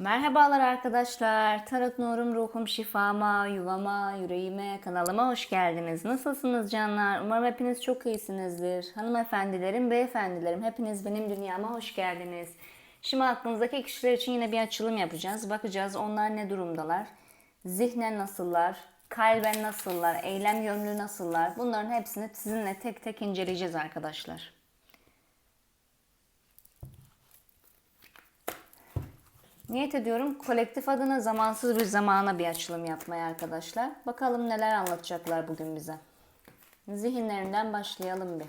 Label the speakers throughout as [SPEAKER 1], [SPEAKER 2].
[SPEAKER 1] Merhabalar arkadaşlar. Tarot Nurum Ruhum Şifama, Yuvama, Yüreğime kanalıma hoş geldiniz. Nasılsınız canlar? Umarım hepiniz çok iyisinizdir. Hanımefendilerim, beyefendilerim hepiniz benim dünyama hoş geldiniz. Şimdi aklınızdaki kişiler için yine bir açılım yapacağız. Bakacağız onlar ne durumdalar? Zihnen nasıllar? Kalben nasıllar? Eylem yönlü nasıllar? Bunların hepsini sizinle tek tek inceleyeceğiz arkadaşlar. Niyet ediyorum kolektif adına zamansız bir zamana bir açılım yapmaya arkadaşlar. Bakalım neler anlatacaklar bugün bize. Zihinlerinden başlayalım bir.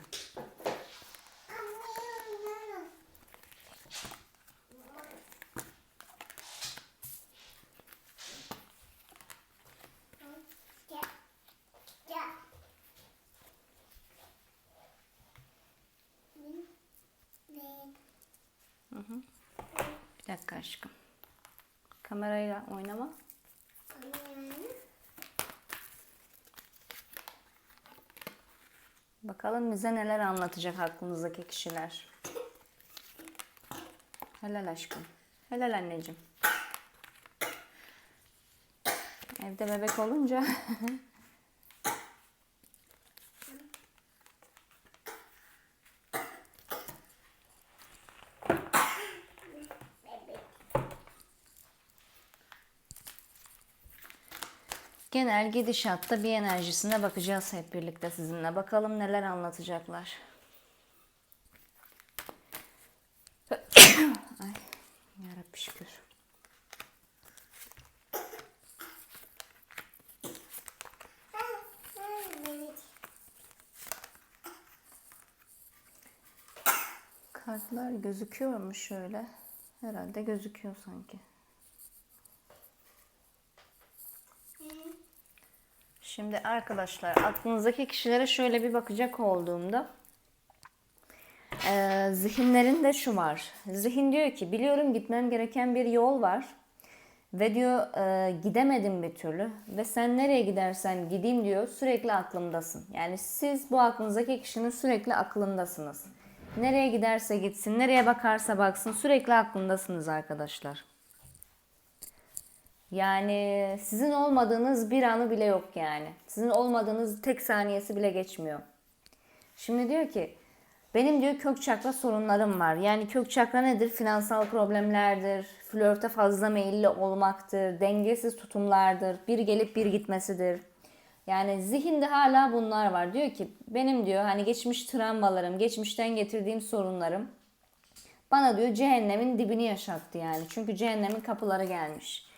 [SPEAKER 1] Bir dakika aşkım. Kamerayla oynama. Bakalım bize neler anlatacak aklınızdaki kişiler. Helal aşkım. Helal anneciğim. Evde bebek olunca genel gidişatta bir enerjisine bakacağız hep birlikte sizinle. Bakalım neler anlatacaklar. Ay yarabbi şükür. Kartlar gözüküyor mu şöyle? Herhalde gözüküyor sanki. Şimdi arkadaşlar aklınızdaki kişilere şöyle bir bakacak olduğumda e, zihinlerinde şu var. Zihin diyor ki biliyorum gitmem gereken bir yol var ve diyor e, gidemedim bir türlü ve sen nereye gidersen gideyim diyor sürekli aklımdasın. Yani siz bu aklınızdaki kişinin sürekli aklındasınız. Nereye giderse gitsin, nereye bakarsa baksın sürekli aklındasınız arkadaşlar. Yani sizin olmadığınız bir anı bile yok yani. Sizin olmadığınız tek saniyesi bile geçmiyor. Şimdi diyor ki benim diyor kök çakra sorunlarım var. Yani kök çakra nedir? Finansal problemlerdir, flörte fazla meyilli olmaktır, dengesiz tutumlardır, bir gelip bir gitmesidir. Yani zihinde hala bunlar var. Diyor ki benim diyor hani geçmiş travmalarım, geçmişten getirdiğim sorunlarım bana diyor cehennemin dibini yaşattı yani. Çünkü cehennemin kapıları gelmiş.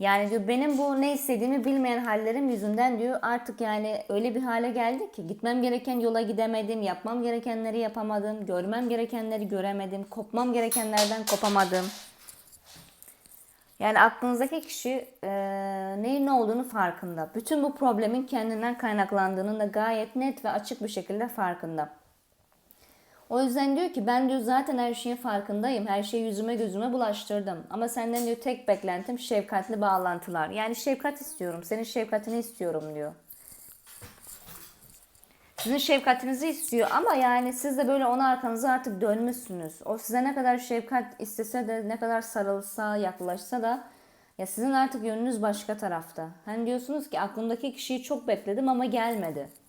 [SPEAKER 1] Yani diyor benim bu ne istediğimi bilmeyen hallerim yüzünden diyor artık yani öyle bir hale geldi ki gitmem gereken yola gidemedim, yapmam gerekenleri yapamadım, görmem gerekenleri göremedim, kopmam gerekenlerden kopamadım. Yani aklınızdaki kişi e, neyin ne olduğunu farkında. Bütün bu problemin kendinden kaynaklandığının da gayet net ve açık bir şekilde farkında. O yüzden diyor ki ben diyor zaten her şeyin farkındayım. Her şeyi yüzüme gözüme bulaştırdım. Ama senden diyor tek beklentim şefkatli bağlantılar. Yani şefkat istiyorum. Senin şefkatini istiyorum diyor. Sizin şefkatinizi istiyor ama yani siz de böyle ona arkanızı artık dönmüşsünüz. O size ne kadar şefkat istese de ne kadar sarılsa yaklaşsa da ya sizin artık yönünüz başka tarafta. Hani diyorsunuz ki aklımdaki kişiyi çok bekledim ama gelmedi.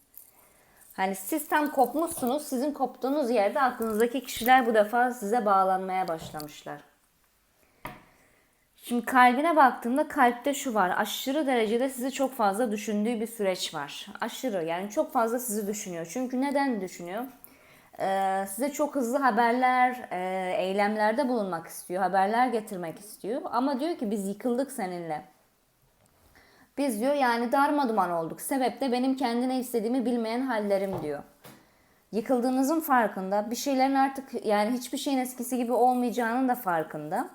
[SPEAKER 1] Hani siz tam kopmuşsunuz. Sizin koptuğunuz yerde aklınızdaki kişiler bu defa size bağlanmaya başlamışlar. Şimdi kalbine baktığımda kalpte şu var. Aşırı derecede sizi çok fazla düşündüğü bir süreç var. Aşırı yani çok fazla sizi düşünüyor. Çünkü neden düşünüyor? Ee, size çok hızlı haberler, e, eylemlerde bulunmak istiyor. Haberler getirmek istiyor. Ama diyor ki biz yıkıldık seninle. Biz diyor yani darmaduman olduk. Sebep de benim kendine istediğimi bilmeyen hallerim diyor. Yıkıldığınızın farkında. Bir şeylerin artık yani hiçbir şeyin eskisi gibi olmayacağının da farkında.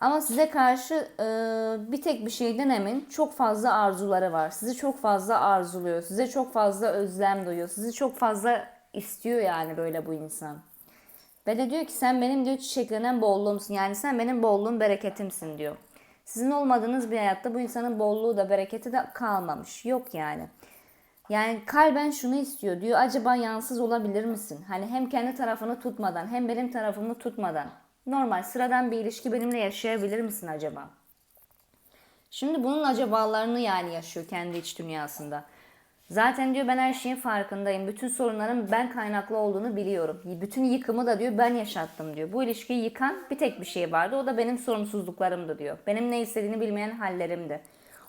[SPEAKER 1] Ama size karşı e, bir tek bir şeyden emin. Çok fazla arzuları var. Sizi çok fazla arzuluyor. Size çok fazla özlem duyuyor. Sizi çok fazla istiyor yani böyle bu insan. Ve de diyor ki sen benim diyor çiçeklenen bolluğumsun. Yani sen benim bolluğum bereketimsin diyor. Sizin olmadığınız bir hayatta bu insanın bolluğu da bereketi de kalmamış. Yok yani. Yani kalben şunu istiyor diyor. Acaba yansız olabilir misin? Hani hem kendi tarafını tutmadan hem benim tarafımı tutmadan. Normal sıradan bir ilişki benimle yaşayabilir misin acaba? Şimdi bunun acabalarını yani yaşıyor kendi iç dünyasında. Zaten diyor ben her şeyin farkındayım. Bütün sorunların ben kaynaklı olduğunu biliyorum. Bütün yıkımı da diyor ben yaşattım diyor. Bu ilişkiyi yıkan bir tek bir şey vardı. O da benim sorumsuzluklarımdı diyor. Benim ne istediğini bilmeyen hallerimdi.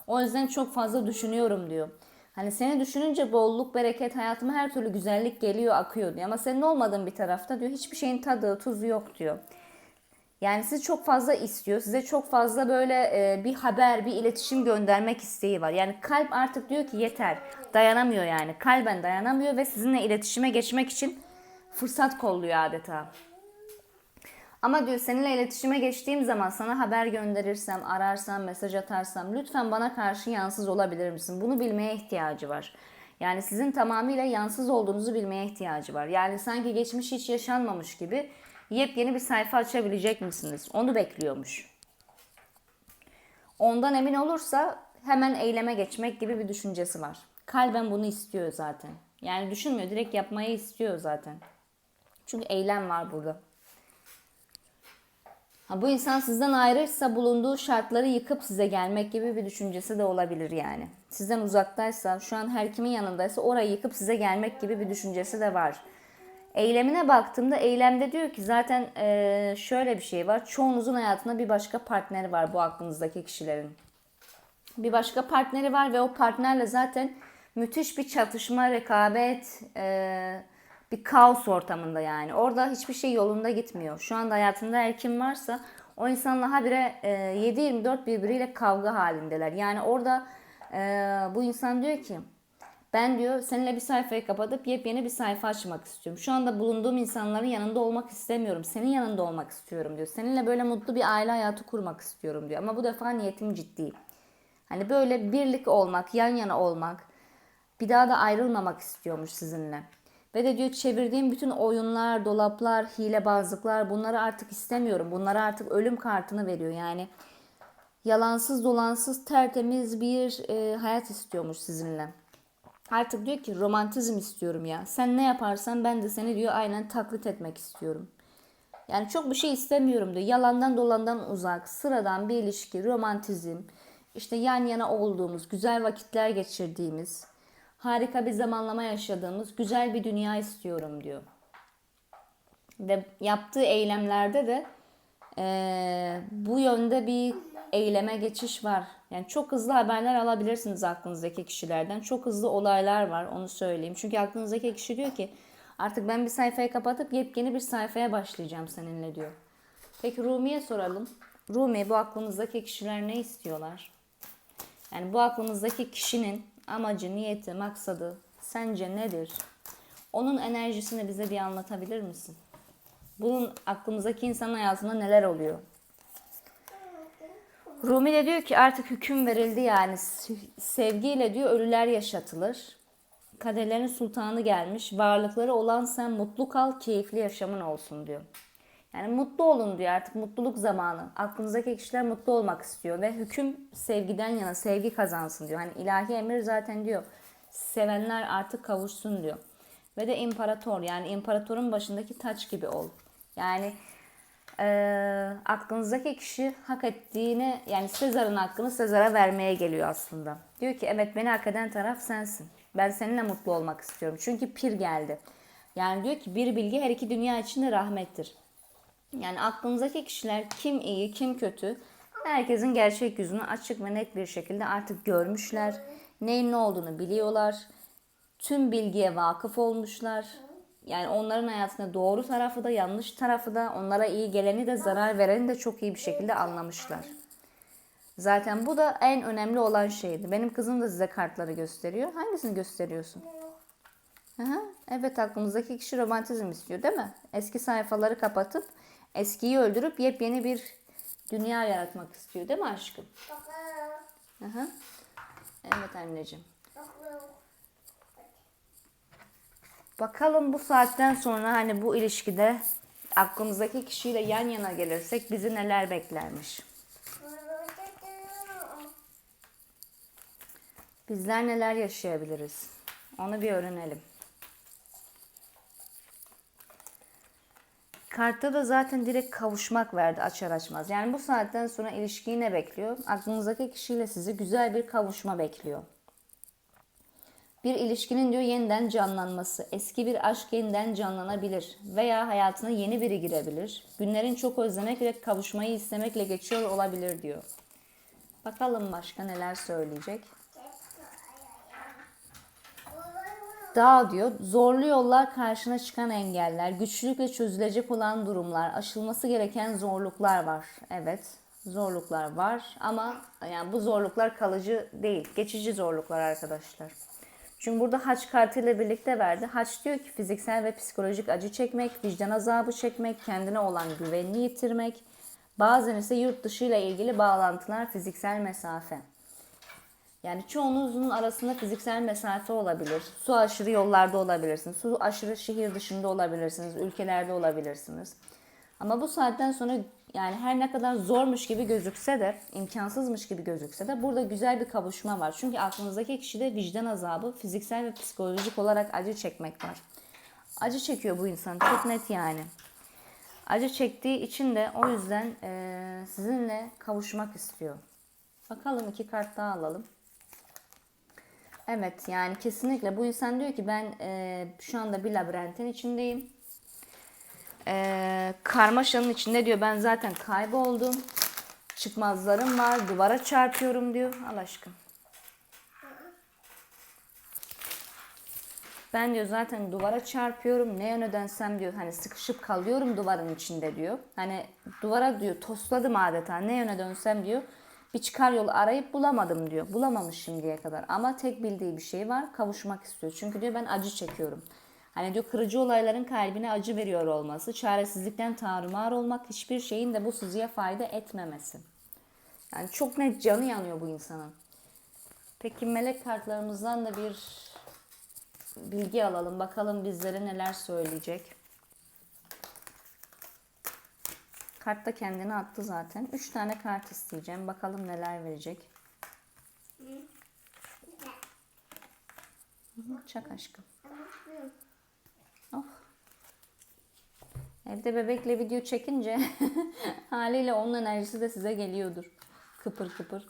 [SPEAKER 1] O yüzden çok fazla düşünüyorum diyor. Hani seni düşününce bolluk, bereket, hayatıma her türlü güzellik geliyor, akıyor diyor. Ama senin olmadığın bir tarafta diyor hiçbir şeyin tadı, tuzu yok diyor. Yani sizi çok fazla istiyor. Size çok fazla böyle e, bir haber, bir iletişim göndermek isteği var. Yani kalp artık diyor ki yeter. Dayanamıyor yani. Kalben dayanamıyor ve sizinle iletişime geçmek için fırsat kolluyor adeta. Ama diyor seninle iletişime geçtiğim zaman sana haber gönderirsem, ararsam, mesaj atarsam lütfen bana karşı yansız olabilir misin? Bunu bilmeye ihtiyacı var. Yani sizin tamamıyla yansız olduğunuzu bilmeye ihtiyacı var. Yani sanki geçmiş hiç yaşanmamış gibi yepyeni bir sayfa açabilecek misiniz? Onu bekliyormuş. Ondan emin olursa hemen eyleme geçmek gibi bir düşüncesi var. Kalben bunu istiyor zaten. Yani düşünmüyor, direkt yapmayı istiyor zaten. Çünkü eylem var burada. Ha, bu insan sizden ayrıysa bulunduğu şartları yıkıp size gelmek gibi bir düşüncesi de olabilir yani. Sizden uzaktaysa, şu an her kimin yanındaysa orayı yıkıp size gelmek gibi bir düşüncesi de var. Eylemine baktığımda eylemde diyor ki zaten eee, şöyle bir şey var. Çoğunuzun hayatında bir başka partneri var bu aklınızdaki kişilerin. Bir başka partneri var ve o partnerle zaten müthiş bir çatışma, rekabet, eee, bir kaos ortamında yani. Orada hiçbir şey yolunda gitmiyor. Şu anda hayatında her kim varsa o insanla habire eee 7-24 birbiriyle kavga halindeler. Yani orada eee, bu insan diyor ki ben diyor seninle bir sayfayı kapatıp yepyeni bir sayfa açmak istiyorum. Şu anda bulunduğum insanların yanında olmak istemiyorum. Senin yanında olmak istiyorum diyor. Seninle böyle mutlu bir aile hayatı kurmak istiyorum diyor. Ama bu defa niyetim ciddi. Hani böyle birlik olmak, yan yana olmak, bir daha da ayrılmamak istiyormuş sizinle. Ve de diyor çevirdiğim bütün oyunlar, dolaplar, hilebazlıklar bunları artık istemiyorum. Bunlara artık ölüm kartını veriyor. Yani yalansız dolansız tertemiz bir e, hayat istiyormuş sizinle. Artık diyor ki romantizm istiyorum ya. Sen ne yaparsan ben de seni diyor aynen taklit etmek istiyorum. Yani çok bir şey istemiyorum diyor. Yalandan dolandan uzak, sıradan bir ilişki, romantizm, işte yan yana olduğumuz, güzel vakitler geçirdiğimiz, harika bir zamanlama yaşadığımız güzel bir dünya istiyorum diyor. Ve yaptığı eylemlerde de eee, bu yönde bir eyleme geçiş var. Yani çok hızlı haberler alabilirsiniz aklınızdaki kişilerden. Çok hızlı olaylar var onu söyleyeyim. Çünkü aklınızdaki kişi diyor ki artık ben bir sayfayı kapatıp yepyeni bir sayfaya başlayacağım seninle diyor. Peki Rumi'ye soralım. Rumi bu aklınızdaki kişiler ne istiyorlar? Yani bu aklınızdaki kişinin amacı, niyeti, maksadı sence nedir? Onun enerjisini bize bir anlatabilir misin? Bunun aklımızdaki insanın hayatında neler oluyor? Rumi de diyor ki artık hüküm verildi yani sevgiyle diyor ölüler yaşatılır. Kaderlerin sultanı gelmiş. Varlıkları olan sen mutlu kal, keyifli yaşamın olsun diyor. Yani mutlu olun diyor artık mutluluk zamanı. Aklınızdaki kişiler mutlu olmak istiyor ve hüküm sevgiden yana sevgi kazansın diyor. Hani ilahi emir zaten diyor sevenler artık kavuşsun diyor. Ve de imparator yani imparatorun başındaki taç gibi ol. Yani eee, aklınızdaki kişi hak ettiğini yani Sezar'ın hakkını Sezar'a vermeye geliyor aslında. Diyor ki evet beni hak eden taraf sensin. Ben seninle mutlu olmak istiyorum. Çünkü pir geldi. Yani diyor ki bir bilgi her iki dünya için de rahmettir. Yani aklınızdaki kişiler kim iyi kim kötü herkesin gerçek yüzünü açık ve net bir şekilde artık görmüşler. Neyin ne olduğunu biliyorlar. Tüm bilgiye vakıf olmuşlar. Yani onların hayatında doğru tarafı da yanlış tarafı da onlara iyi geleni de zarar vereni de çok iyi bir şekilde anlamışlar. Zaten bu da en önemli olan şeydi. Benim kızım da size kartları gösteriyor. Hangisini gösteriyorsun? Hı. Evet aklımızdaki kişi romantizm istiyor değil mi? Eski sayfaları kapatıp eskiyi öldürüp yepyeni bir dünya yaratmak istiyor değil mi aşkım? Hı hı. Evet anneciğim. Bakalım bu saatten sonra hani bu ilişkide aklımızdaki kişiyle yan yana gelirsek bizi neler beklermiş? Bizler neler yaşayabiliriz? Onu bir öğrenelim. Kartta da zaten direkt kavuşmak verdi açar açmaz. Yani bu saatten sonra ilişkiyi ne bekliyor? Aklınızdaki kişiyle sizi güzel bir kavuşma bekliyor. Bir ilişkinin diyor yeniden canlanması, eski bir aşk yeniden canlanabilir veya hayatına yeni biri girebilir. Günlerin çok özlemek ve kavuşmayı istemekle geçiyor olabilir diyor. Bakalım başka neler söyleyecek. Dağ diyor, zorlu yollar karşına çıkan engeller, güçlükle çözülecek olan durumlar, aşılması gereken zorluklar var. Evet, zorluklar var ama yani bu zorluklar kalıcı değil, geçici zorluklar arkadaşlar. Çünkü burada haç kartıyla birlikte verdi. Haç diyor ki fiziksel ve psikolojik acı çekmek, vicdan azabı çekmek, kendine olan güvenini yitirmek, bazen ise yurt dışı ile ilgili bağlantılar, fiziksel mesafe. Yani çoğunuzun arasında fiziksel mesafe olabilir. Su aşırı yollarda olabilirsiniz. Su aşırı şehir dışında olabilirsiniz. Ülkelerde olabilirsiniz. Ama bu saatten sonra yani her ne kadar zormuş gibi gözükse de, imkansızmış gibi gözükse de burada güzel bir kavuşma var. Çünkü aklınızdaki kişide vicdan azabı, fiziksel ve psikolojik olarak acı çekmek var. Acı çekiyor bu insan çok net yani. Acı çektiği için de o yüzden eee, sizinle kavuşmak istiyor. Bakalım iki kart daha alalım. Evet yani kesinlikle bu insan diyor ki ben e, şu anda bir labirentin içindeyim. E, karmaşanın içinde diyor ben zaten kayboldum. Çıkmazlarım var duvara çarpıyorum diyor. Al aşkım. Ben diyor zaten duvara çarpıyorum. Ne yöne dönsem diyor hani sıkışıp kalıyorum duvarın içinde diyor. Hani duvara diyor tosladım adeta. Ne yöne dönsem diyor bir çıkar yolu arayıp bulamadım diyor. Bulamamış şimdiye kadar ama tek bildiği bir şey var kavuşmak istiyor. Çünkü diyor ben acı çekiyorum. Hani diyor kırıcı olayların kalbine acı veriyor olması, çaresizlikten tarumar olmak, hiçbir şeyin de bu sızıya fayda etmemesi. Yani çok net canı yanıyor bu insanın. Peki melek kartlarımızdan da bir bilgi alalım. Bakalım bizlere neler söyleyecek. Kart da kendini attı zaten. 3 tane kart isteyeceğim. Bakalım neler verecek. Çak aşkım. Oh. Evde bebekle video çekince haliyle onun enerjisi de size geliyordur. Kıpır kıpır.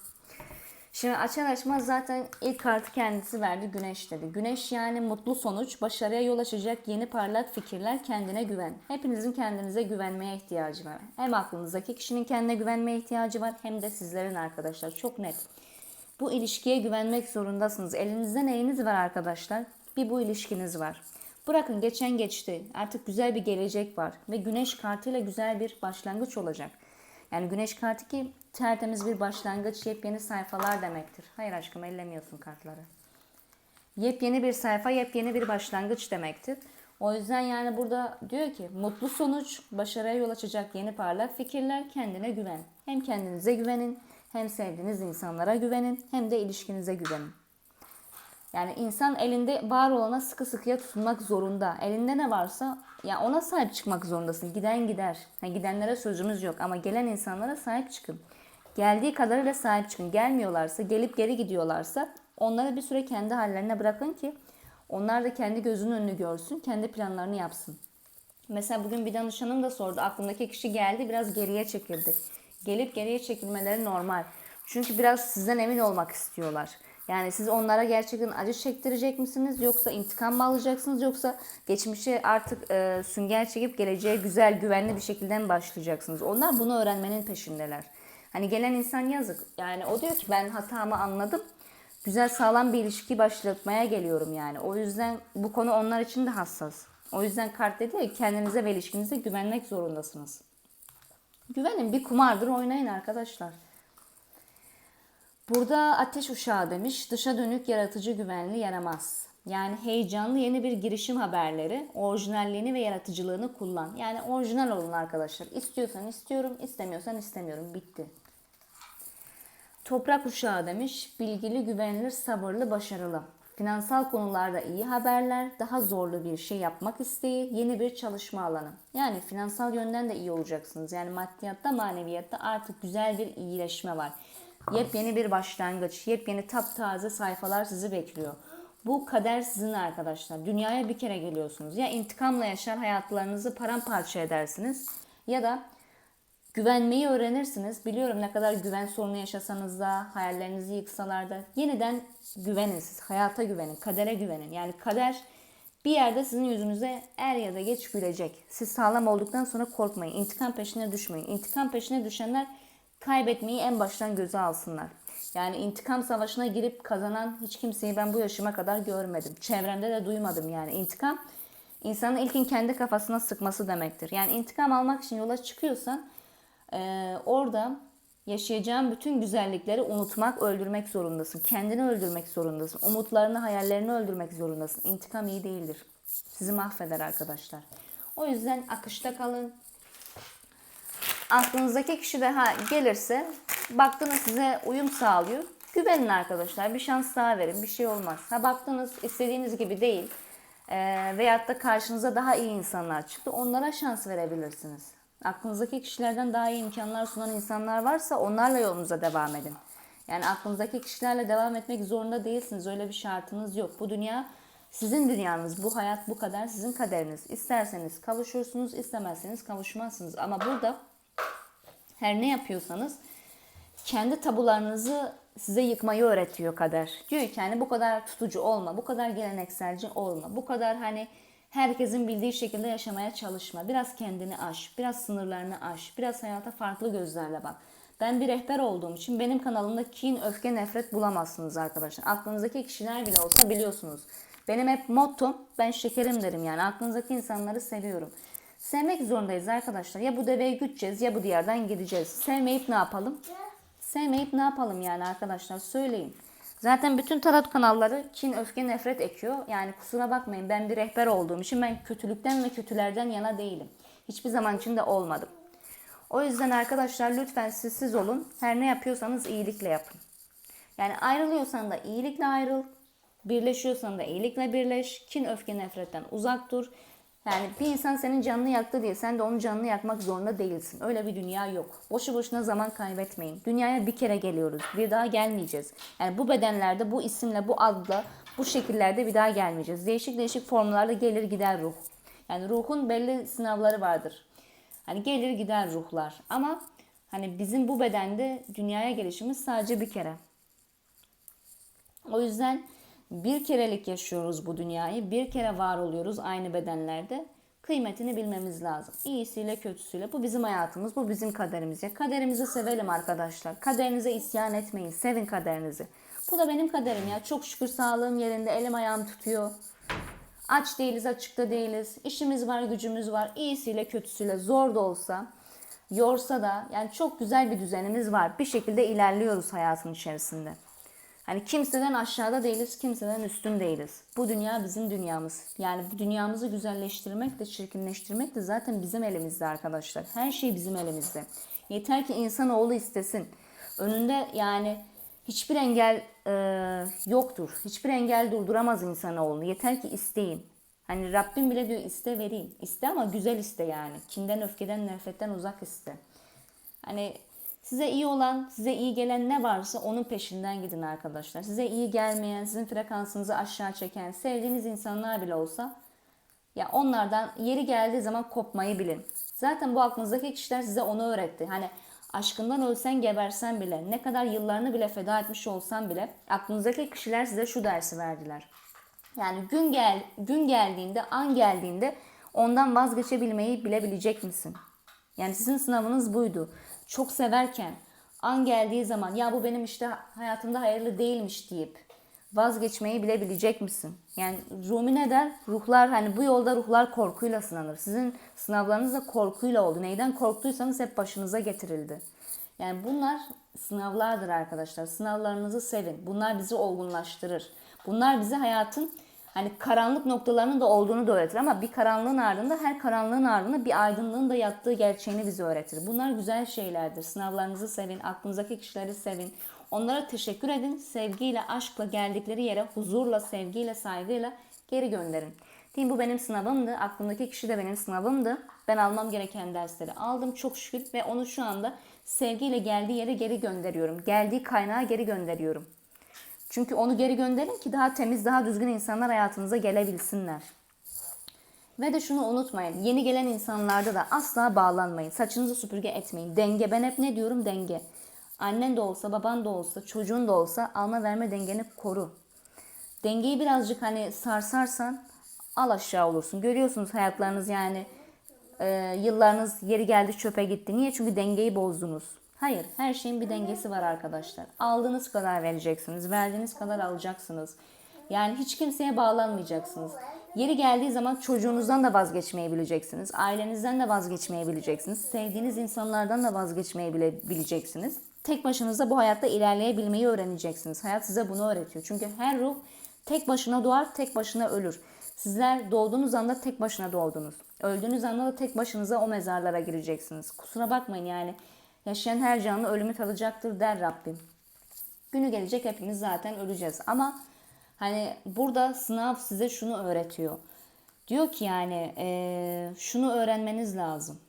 [SPEAKER 1] Şimdi açar açmaz zaten ilk kartı kendisi verdi. Güneş dedi. Güneş yani mutlu sonuç, başarıya yol açacak yeni parlak fikirler, kendine güven. Hepinizin kendinize güvenmeye ihtiyacı var. Hem aklınızdaki kişinin kendine güvenmeye ihtiyacı var hem de sizlerin arkadaşlar. Çok net. Bu ilişkiye güvenmek zorundasınız. Elinizde neyiniz var arkadaşlar? Bir bu ilişkiniz var. Bırakın geçen geçti. Artık güzel bir gelecek var. Ve güneş kartıyla güzel bir başlangıç olacak. Yani güneş kartı ki tertemiz bir başlangıç, yepyeni sayfalar demektir. Hayır aşkım ellemiyorsun kartları. Yepyeni bir sayfa, yepyeni bir başlangıç demektir. O yüzden yani burada diyor ki mutlu sonuç, başarıya yol açacak yeni parlak fikirler, kendine güven. Hem kendinize güvenin, hem sevdiğiniz insanlara güvenin, hem de ilişkinize güvenin. Yani insan elinde var olana sıkı sıkıya tutunmak zorunda. Elinde ne varsa ya ona sahip çıkmak zorundasın. Giden gider. Ha, gidenlere sözümüz yok ama gelen insanlara sahip çıkın. Geldiği kadarıyla sahip çıkın. Gelmiyorlarsa, gelip geri gidiyorlarsa onları bir süre kendi hallerine bırakın ki onlar da kendi gözünün önünü görsün, kendi planlarını yapsın. Mesela bugün bir danışanım da sordu. Aklımdaki kişi geldi biraz geriye çekildi. Gelip geriye çekilmeleri normal. Çünkü biraz sizden emin olmak istiyorlar. Yani siz onlara gerçekten acı çektirecek misiniz? Yoksa intikam mı alacaksınız? Yoksa geçmişe artık e, sünger çekip geleceğe güzel, güvenli bir şekilde mi başlayacaksınız? Onlar bunu öğrenmenin peşindeler. Hani gelen insan yazık. Yani o diyor ki ben hatamı anladım. Güzel sağlam bir ilişki başlatmaya geliyorum yani. O yüzden bu konu onlar için de hassas. O yüzden kart dedi ya kendinize ve ilişkinize güvenmek zorundasınız. Güvenin bir kumardır oynayın arkadaşlar. Burada ateş uşağı demiş. Dışa dönük yaratıcı güvenli yaramaz. Yani heyecanlı yeni bir girişim haberleri, orijinalliğini ve yaratıcılığını kullan. Yani orijinal olun arkadaşlar. İstiyorsan istiyorum, istemiyorsan istemiyorum. Bitti. Toprak uşağı demiş. Bilgili, güvenilir, sabırlı, başarılı. Finansal konularda iyi haberler, daha zorlu bir şey yapmak isteği, yeni bir çalışma alanı. Yani finansal yönden de iyi olacaksınız. Yani maddiyatta, maneviyatta artık güzel bir iyileşme var. Yepyeni bir başlangıç, yepyeni taptaze sayfalar sizi bekliyor. Bu kader sizin arkadaşlar. Dünyaya bir kere geliyorsunuz. Ya intikamla yaşar hayatlarınızı paramparça edersiniz ya da güvenmeyi öğrenirsiniz. Biliyorum ne kadar güven sorunu yaşasanız da, hayallerinizi yıksalar da yeniden güvenin siz. Hayata güvenin, kadere güvenin. Yani kader bir yerde sizin yüzünüze er ya da geç gülecek. Siz sağlam olduktan sonra korkmayın. İntikam peşine düşmeyin. İntikam peşine düşenler kaybetmeyi en baştan göze alsınlar. Yani intikam savaşına girip kazanan hiç kimseyi ben bu yaşıma kadar görmedim. Çevremde de duymadım yani. İntikam insanın ilkin kendi kafasına sıkması demektir. Yani intikam almak için yola çıkıyorsan eee, orada yaşayacağın bütün güzellikleri unutmak, öldürmek zorundasın. Kendini öldürmek zorundasın. Umutlarını, hayallerini öldürmek zorundasın. İntikam iyi değildir. Sizi mahveder arkadaşlar. O yüzden akışta kalın. Aklınızdaki kişi de ha gelirse baktınız size uyum sağlıyor. Güvenin arkadaşlar. Bir şans daha verin. Bir şey olmaz. Ha baktınız istediğiniz gibi değil. Ee, veyahut da karşınıza daha iyi insanlar çıktı. Onlara şans verebilirsiniz. Aklınızdaki kişilerden daha iyi imkanlar sunan insanlar varsa onlarla yolunuza devam edin. Yani aklınızdaki kişilerle devam etmek zorunda değilsiniz. Öyle bir şartınız yok. Bu dünya sizin dünyanız. Bu hayat bu kadar sizin kaderiniz. İsterseniz kavuşursunuz, istemezseniz kavuşmazsınız. Ama burada her ne yapıyorsanız kendi tabularınızı size yıkmayı öğretiyor kader. Diyor ki hani bu kadar tutucu olma, bu kadar gelenekselci olma, bu kadar hani herkesin bildiği şekilde yaşamaya çalışma. Biraz kendini aş, biraz sınırlarını aş, biraz hayata farklı gözlerle bak. Ben bir rehber olduğum için benim kanalımda kin, öfke, nefret bulamazsınız arkadaşlar. Aklınızdaki kişiler bile olsa biliyorsunuz. Benim hep mottom ben şekerim derim yani. Aklınızdaki insanları seviyorum. Sevmek zorundayız arkadaşlar. Ya bu deveyi güteceğiz ya bu diyardan gideceğiz. Sevmeyip ne yapalım? Sevmeyip ne yapalım yani arkadaşlar söyleyin. Zaten bütün tarot kanalları kin, öfke, nefret ekiyor. Yani kusura bakmayın ben bir rehber olduğum için ben kötülükten ve kötülerden yana değilim. Hiçbir zaman içinde olmadım. O yüzden arkadaşlar lütfen sessiz olun. Her ne yapıyorsanız iyilikle yapın. Yani ayrılıyorsan da iyilikle ayrıl. Birleşiyorsan da iyilikle birleş. Kin, öfke, nefretten uzak dur. Yani bir insan senin canını yaktı diye sen de onun canını yakmak zorunda değilsin. Öyle bir dünya yok. Boşu boşuna zaman kaybetmeyin. Dünyaya bir kere geliyoruz. Bir daha gelmeyeceğiz. Yani bu bedenlerde, bu isimle, bu adla, bu şekillerde bir daha gelmeyeceğiz. Değişik değişik formlarda gelir gider ruh. Yani ruhun belli sınavları vardır. Hani gelir gider ruhlar. Ama hani bizim bu bedende dünyaya gelişimiz sadece bir kere. O yüzden bir kerelik yaşıyoruz bu dünyayı. Bir kere var oluyoruz aynı bedenlerde. Kıymetini bilmemiz lazım. İyisiyle kötüsüyle. Bu bizim hayatımız, bu bizim kaderimiz. Ya kaderimizi sevelim arkadaşlar. Kaderinize isyan etmeyin. Sevin kaderinizi. Bu da benim kaderim ya. Çok şükür sağlığım yerinde. Elim ayağım tutuyor. Aç değiliz, açıkta değiliz. İşimiz var, gücümüz var. İyisiyle kötüsüyle zor da olsa, yorsa da yani çok güzel bir düzenimiz var. Bir şekilde ilerliyoruz hayatın içerisinde. Hani kimseden aşağıda değiliz, kimseden üstün değiliz. Bu dünya bizim dünyamız. Yani bu dünyamızı güzelleştirmek de çirkinleştirmek de zaten bizim elimizde arkadaşlar. Her şey bizim elimizde. Yeter ki insanoğlu istesin. Önünde yani hiçbir engel e, yoktur. Hiçbir engel durduramaz insanoğlunu. Yeter ki isteyin. Hani Rabbim bile diyor iste vereyim. İste ama güzel iste yani. Kinden, öfkeden, nefretten uzak iste. Hani size iyi olan, size iyi gelen ne varsa onun peşinden gidin arkadaşlar. Size iyi gelmeyen, sizin frekansınızı aşağı çeken, sevdiğiniz insanlar bile olsa ya onlardan yeri geldiği zaman kopmayı bilin. Zaten bu aklınızdaki kişiler size onu öğretti. Hani aşkından ölsen gebersen bile, ne kadar yıllarını bile feda etmiş olsan bile aklınızdaki kişiler size şu dersi verdiler. Yani gün gel gün geldiğinde, an geldiğinde ondan vazgeçebilmeyi bilebilecek misin? Yani sizin sınavınız buydu. Çok severken an geldiği zaman ya bu benim işte hayatımda hayırlı değilmiş deyip vazgeçmeyi bilebilecek misin? Yani Rumi ne der? Ruhlar hani bu yolda ruhlar korkuyla sınanır. Sizin sınavlarınız da korkuyla oldu. Neyden korktuysanız hep başınıza getirildi. Yani bunlar sınavlardır arkadaşlar. Sınavlarınızı sevin. Bunlar bizi olgunlaştırır. Bunlar bize hayatın hani karanlık noktalarının da olduğunu da öğretir ama bir karanlığın ardında her karanlığın ardında bir aydınlığın da yattığı gerçeğini bize öğretir. Bunlar güzel şeylerdir. Sınavlarınızı sevin, aklınızdaki kişileri sevin. Onlara teşekkür edin. Sevgiyle, aşkla geldikleri yere huzurla, sevgiyle, saygıyla geri gönderin. Diyeyim bu benim sınavımdı. Aklımdaki kişi de benim sınavımdı. Ben almam gereken dersleri aldım çok şükür ve onu şu anda sevgiyle geldiği yere geri gönderiyorum. Geldiği kaynağa geri gönderiyorum. Çünkü onu geri gönderin ki daha temiz, daha düzgün insanlar hayatınıza gelebilsinler. Ve de şunu unutmayın. Yeni gelen insanlarda da asla bağlanmayın. Saçınızı süpürge etmeyin. Denge. Ben hep ne diyorum? Denge. Annen de olsa, baban da olsa, çocuğun da olsa alma verme dengeni koru. Dengeyi birazcık hani sarsarsan al aşağı olursun. Görüyorsunuz hayatlarınız yani e, yıllarınız yeri geldi çöpe gitti. Niye? Çünkü dengeyi bozdunuz. Hayır, her şeyin bir dengesi var arkadaşlar. Aldığınız kadar vereceksiniz, verdiğiniz kadar alacaksınız. Yani hiç kimseye bağlanmayacaksınız. Yeri geldiği zaman çocuğunuzdan da vazgeçmeyi bileceksiniz. Ailenizden de vazgeçmeyi bileceksiniz. Sevdiğiniz insanlardan da vazgeçmeyi bile bileceksiniz. Tek başınıza bu hayatta ilerleyebilmeyi öğreneceksiniz. Hayat size bunu öğretiyor. Çünkü her ruh tek başına doğar, tek başına ölür. Sizler doğduğunuz anda tek başına doğdunuz. Öldüğünüz anda da tek başınıza o mezarlara gireceksiniz. Kusura bakmayın yani. Yaşayan her canlı ölümü tadacaktır der Rabbim. Günü gelecek hepimiz zaten öleceğiz. Ama hani burada sınav size şunu öğretiyor. Diyor ki yani eee, şunu öğrenmeniz lazım.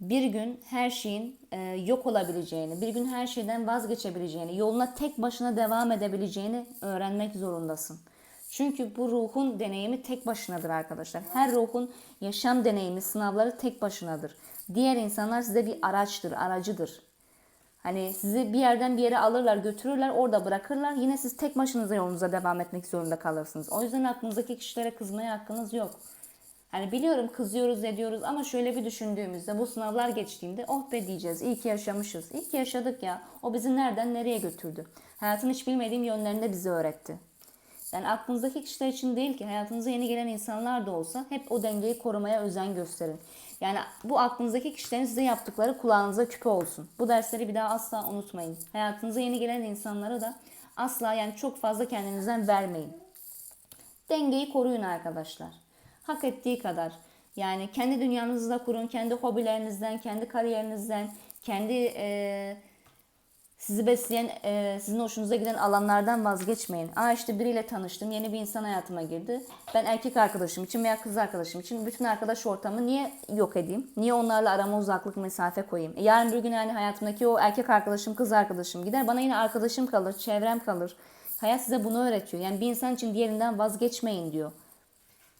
[SPEAKER 1] Bir gün her şeyin eee, yok olabileceğini, bir gün her şeyden vazgeçebileceğini, yoluna tek başına devam edebileceğini öğrenmek zorundasın. Çünkü bu ruhun deneyimi tek başınadır arkadaşlar. Her ruhun yaşam deneyimi, sınavları tek başınadır. Diğer insanlar size bir araçtır, aracıdır. Hani sizi bir yerden bir yere alırlar, götürürler, orada bırakırlar. Yine siz tek başınıza yolunuza devam etmek zorunda kalırsınız. O yüzden aklınızdaki kişilere kızmaya hakkınız yok. Hani biliyorum kızıyoruz ediyoruz ama şöyle bir düşündüğümüzde bu sınavlar geçtiğinde oh be diyeceğiz. İyi ki yaşamışız. İyi ki yaşadık ya. O bizi nereden nereye götürdü? Hayatın hiç bilmediğim yönlerinde bizi öğretti. Yani aklınızdaki kişiler için değil ki hayatınıza yeni gelen insanlar da olsa hep o dengeyi korumaya özen gösterin. Yani bu aklınızdaki kişilerin size yaptıkları kulağınıza küpe olsun. Bu dersleri bir daha asla unutmayın. Hayatınıza yeni gelen insanlara da asla yani çok fazla kendinizden vermeyin. Dengeyi koruyun arkadaşlar. Hak ettiği kadar. Yani kendi dünyanızı da kurun, kendi hobilerinizden, kendi kariyerinizden, kendi eee sizi besleyen, e, sizin hoşunuza giden alanlardan vazgeçmeyin. Aa işte biriyle tanıştım, yeni bir insan hayatıma girdi. Ben erkek arkadaşım için veya kız arkadaşım için bütün arkadaş ortamı niye yok edeyim? Niye onlarla arama uzaklık mesafe koyayım? E, yarın bir gün yani hayatımdaki o erkek arkadaşım, kız arkadaşım gider. Bana yine arkadaşım kalır, çevrem kalır. Hayat size bunu öğretiyor. Yani bir insan için diğerinden vazgeçmeyin diyor.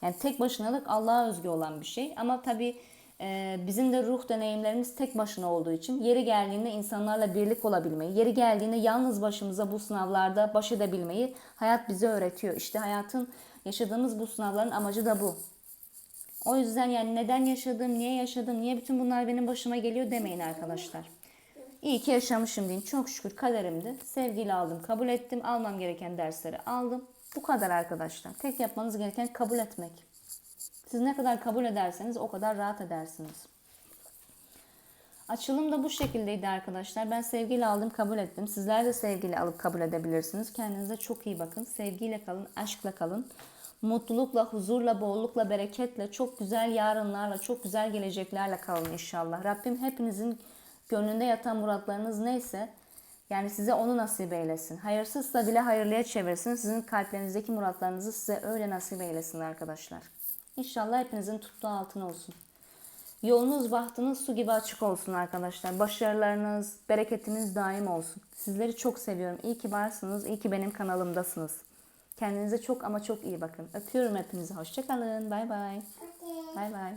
[SPEAKER 1] Yani tek başınalık Allah'a özgü olan bir şey. Ama tabii bizim de ruh deneyimlerimiz tek başına olduğu için yeri geldiğinde insanlarla birlik olabilmeyi, yeri geldiğinde yalnız başımıza bu sınavlarda baş edebilmeyi hayat bize öğretiyor. İşte hayatın yaşadığımız bu sınavların amacı da bu. O yüzden yani neden yaşadım, niye yaşadım, niye bütün bunlar benim başıma geliyor demeyin arkadaşlar. İyi ki yaşamışım deyin. Çok şükür kaderimdi. Sevgiyle aldım, kabul ettim. Almam gereken dersleri aldım. Bu kadar arkadaşlar. Tek yapmanız gereken kabul etmek. Siz ne kadar kabul ederseniz o kadar rahat edersiniz. Açılım da bu şekildeydi arkadaşlar. Ben sevgiyle aldım, kabul ettim. Sizler de sevgiyle alıp kabul edebilirsiniz. Kendinize çok iyi bakın. Sevgiyle kalın, aşkla kalın. Mutlulukla, huzurla, bollukla, bereketle, çok güzel yarınlarla, çok güzel geleceklerle kalın inşallah. Rabbim hepinizin gönlünde yatan muratlarınız neyse yani size onu nasip eylesin. Hayırsızsa bile hayırlıya çevirsin. Sizin kalplerinizdeki muratlarınızı size öyle nasip eylesin arkadaşlar. İnşallah hepinizin tuttuğu altın olsun. Yolunuz, bahtınız su gibi açık olsun arkadaşlar. Başarılarınız, bereketiniz daim olsun. Sizleri çok seviyorum. İyi ki varsınız. İyi ki benim kanalımdasınız. Kendinize çok ama çok iyi bakın. Öpüyorum hepinizi. Hoşçakalın. Bay bay. Bay bay.